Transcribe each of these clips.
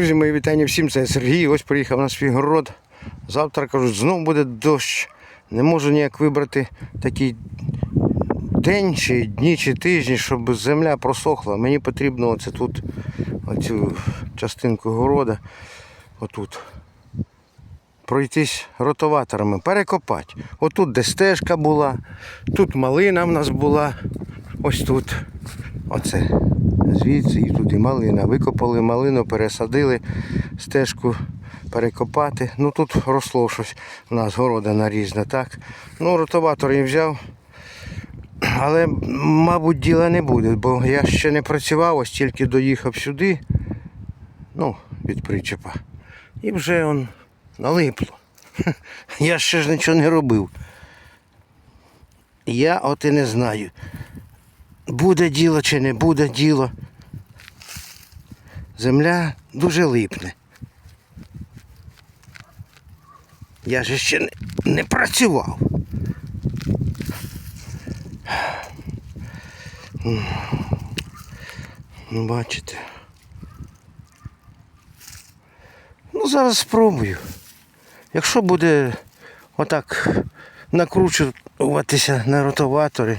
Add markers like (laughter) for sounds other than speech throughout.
Друзі, мої вітання всім. Це Сергій. Ось приїхав на свій город. Завтра кажуть, знов буде дощ. Не можу ніяк вибрати такий день, чи дні, чи тижні, щоб земля просохла. Мені потрібно оце тут, оцю частинку города, отут. Пройтись ротоваторами, перекопати. Отут, де стежка була, тут малина в нас була, ось тут. Оце. Звідси і тут і малина. Викопали малину, пересадили стежку перекопати. Ну тут росло щось у нас города нарізне, так. Ну, ротоватор я взяв. Але, мабуть, діла не буде, бо я ще не працював, ось тільки доїхав сюди, ну, від причепа. І вже он налипло. (laughs) Я ще ж нічого не робив. Я от і не знаю, буде діло чи не буде діло. Земля дуже липне. Я ж ще не, не працював. Ну, бачите. Ну, зараз спробую. Якщо буде отак накручуватися на ротоваторі,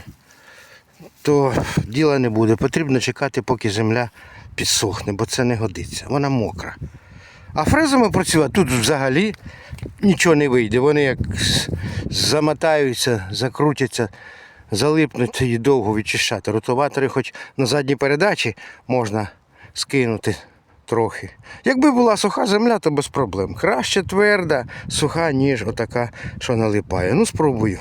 то діла не буде. Потрібно чекати, поки земля підсохне, бо це не годиться. Вона мокра. А фрезами працювати тут взагалі нічого не вийде. Вони як замотаються, закрутяться, залипнуть і довго відчищати. Ротуватори хоч на задній передачі можна скинути трохи. Якби була суха земля, то без проблем. Краще тверда, суха, ніж отака, що налипає. Ну, спробую.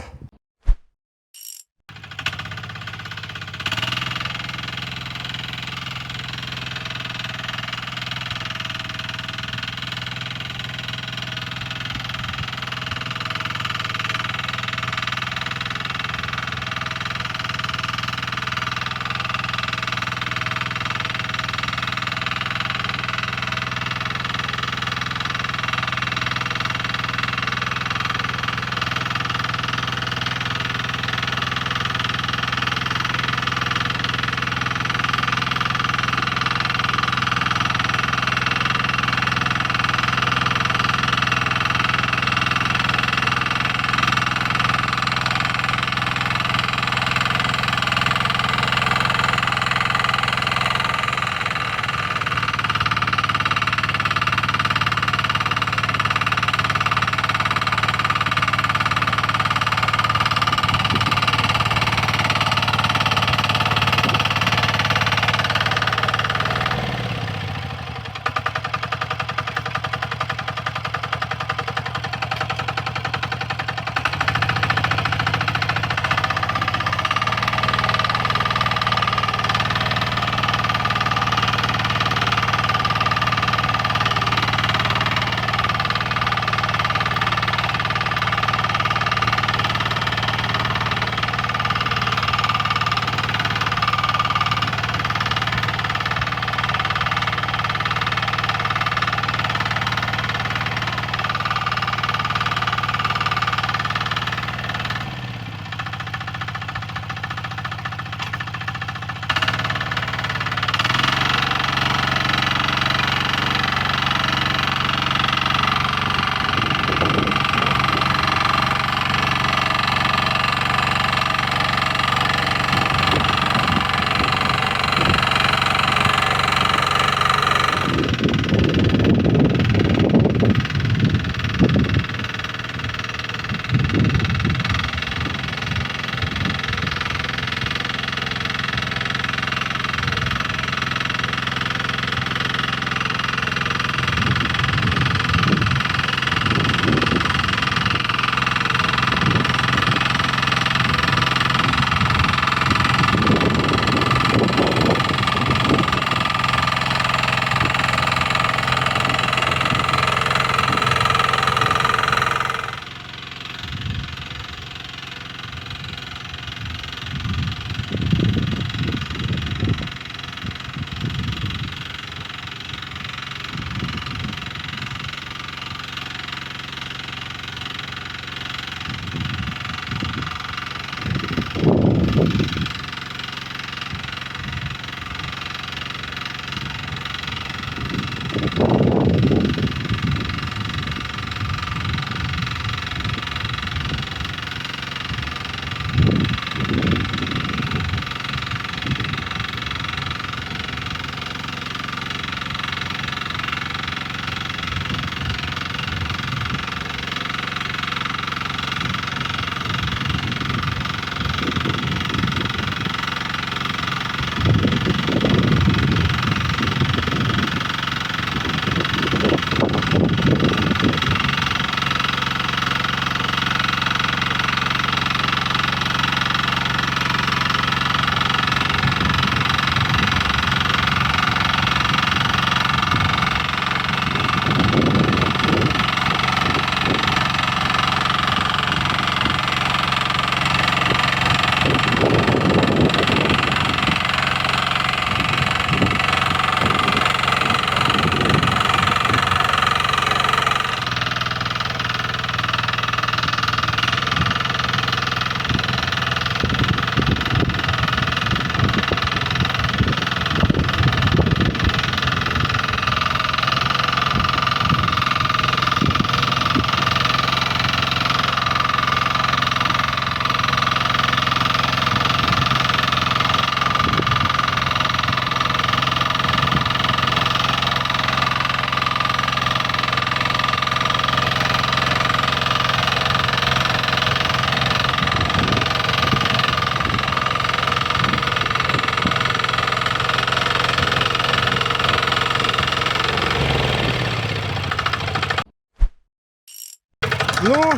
Ну,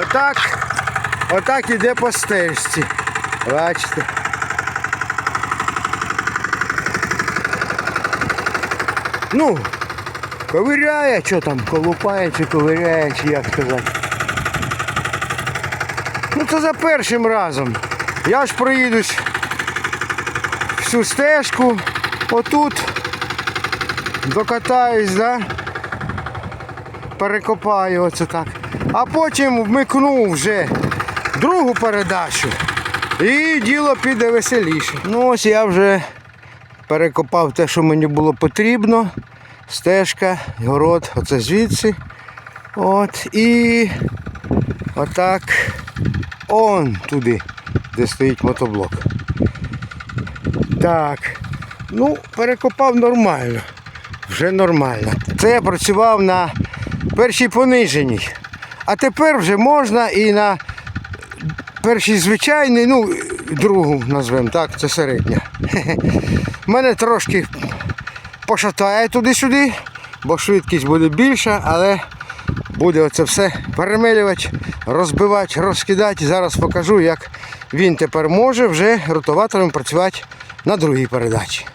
отак, отак іде по стежці. Бачите. Ну, ковиряє, що там, колупає чи ковиряє, чи як сказати. Ну це за першим разом. Я ж проїдусь всю стежку, отут докатаюсь, да? Перекопаю оце так. А потім вмикну вже другу передачу. І діло піде веселіше. Ну ось я вже перекопав те, що мені було потрібно. Стежка, город, оце звідси. От і отак он туди, де стоїть мотоблок. Так. Ну, перекопав нормально. Вже нормально. Це я працював на першій пониженій. А тепер вже можна і на першій звичайній, ну, другу назвемо, так, це середня. (laughs) Мене трошки пошатає туди-сюди, бо швидкість буде більша, але буде оце все перемелювати, розбивати, розкидати. Зараз покажу, як він тепер може вже ротоватором працювати на другій передачі.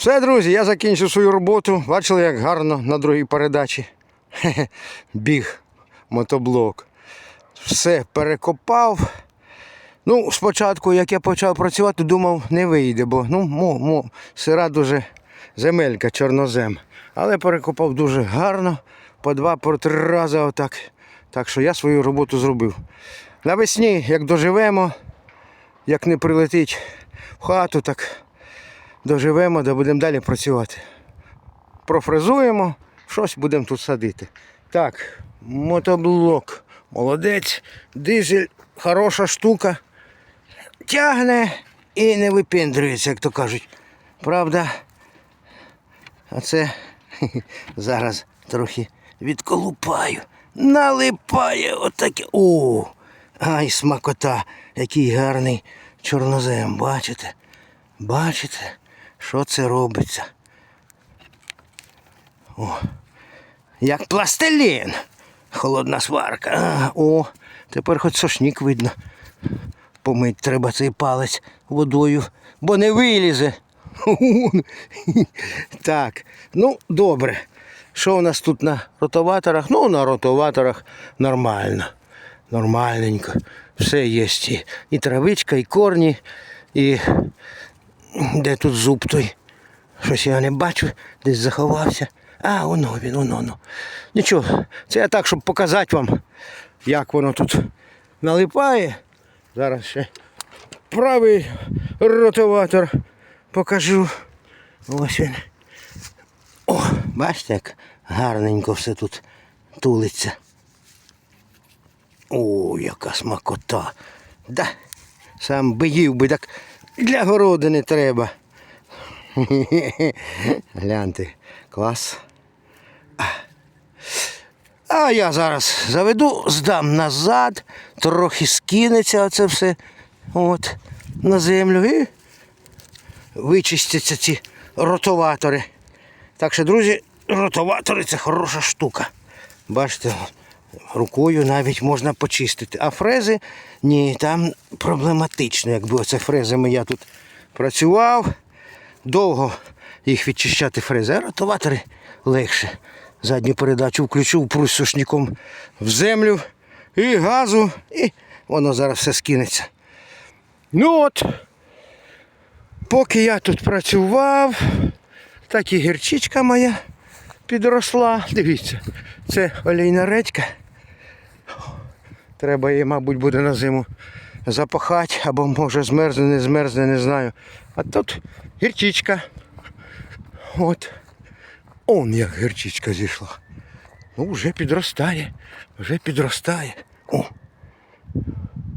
Все, друзі, я закінчив свою роботу. Бачили, як гарно на другій передачі. Біг, мотоблок. Все перекопав. Ну, спочатку, як я почав працювати, думав, не вийде, бо ну, мо, мо, сира дуже земелька, чорнозем. Але перекопав дуже гарно, по два, по три рази отак. Так що я свою роботу зробив. Навесні, як доживемо, як не прилетить в хату, так доживемо, да будемо далі працювати. Профрезуємо, щось будемо тут садити. Так, мотоблок. Молодець, дизель, хороша штука. Тягне і не випендрюється, як то кажуть. Правда? А це (laughs) зараз трохи відколупаю. Налипає отаке. О! Ай, смакота, який гарний чорнозем, бачите? Бачите, що це робиться? О, як пластилін. Холодна сварка. О, тепер хоч сошнік видно. Помить треба цей палець водою, бо не вилізе. (laughs) Так, ну добре. Що у нас тут на ротоваторах? Ну, на ротоваторах нормально. Нормальненько. Все є. І травичка, і корні, і де тут зуб той? Щось я не бачу, десь заховався. А, воно він, воно, воно. Нічого, це я так, щоб показати вам, як воно тут налипає. Зараз ще правий ротоватор покажу. Ось він. О, бачите, як гарненько все тут тулиться. О, яка смакота. Да, сам би їв би, так для городи не треба. (laughs) Гляньте, клас. А я зараз заведу, здам назад, трохи скинеться оце все от, на землю і вичистяться ці ротоватори. Так що, друзі, ротоватори це хороша штука. Бачите, рукою навіть можна почистити. А фрези ні, там проблематично. Якби оце фрезами я тут працював, довго їх відчищати фрези, а ротоватори легше. Задню передачу включу, впрусь сушником в землю і газу, і воно зараз все скинеться. Ну от, поки я тут працював, так і гірчичка моя підросла. Дивіться, це олійна редька. Треба її, мабуть, буде на зиму запахати, або може змерзне, не змерзне, не знаю. А тут гірчичка. От. Он як гірчичка зійшла. Ну, вже підростає, вже підростає. О.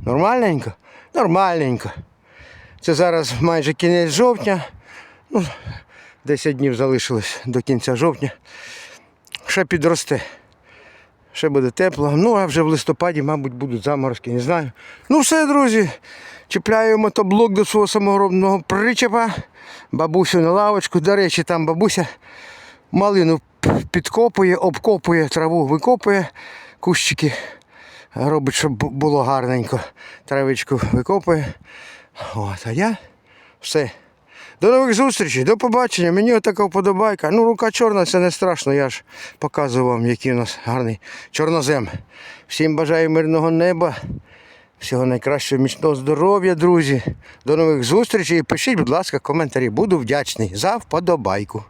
Нормальненько? Нормальненько. Це зараз майже кінець жовтня. Ну, 10 днів залишилось до кінця жовтня. Ще підросте. Ще буде тепло. Ну, а вже в листопаді, мабуть, будуть заморозки, не знаю. Ну все, друзі. Чіпляю мотоблок до свого саморобного причепа. Бабусю на лавочку. До речі, там бабуся малину підкопує, обкопує, траву викопує, кущики. Робить, щоб було гарненько. Травичку викопує. От, а я все. До нових зустрічей, до побачення. Мені отака вподобайка. Ну, рука чорна, це не страшно. Я ж показував вам, який у нас гарний чорнозем. Всім бажаю мирного неба. Всього найкращого, міцного здоров'я, друзі. До нових зустрічей. Пишіть, будь ласка, коментарі. Буду вдячний за вподобайку.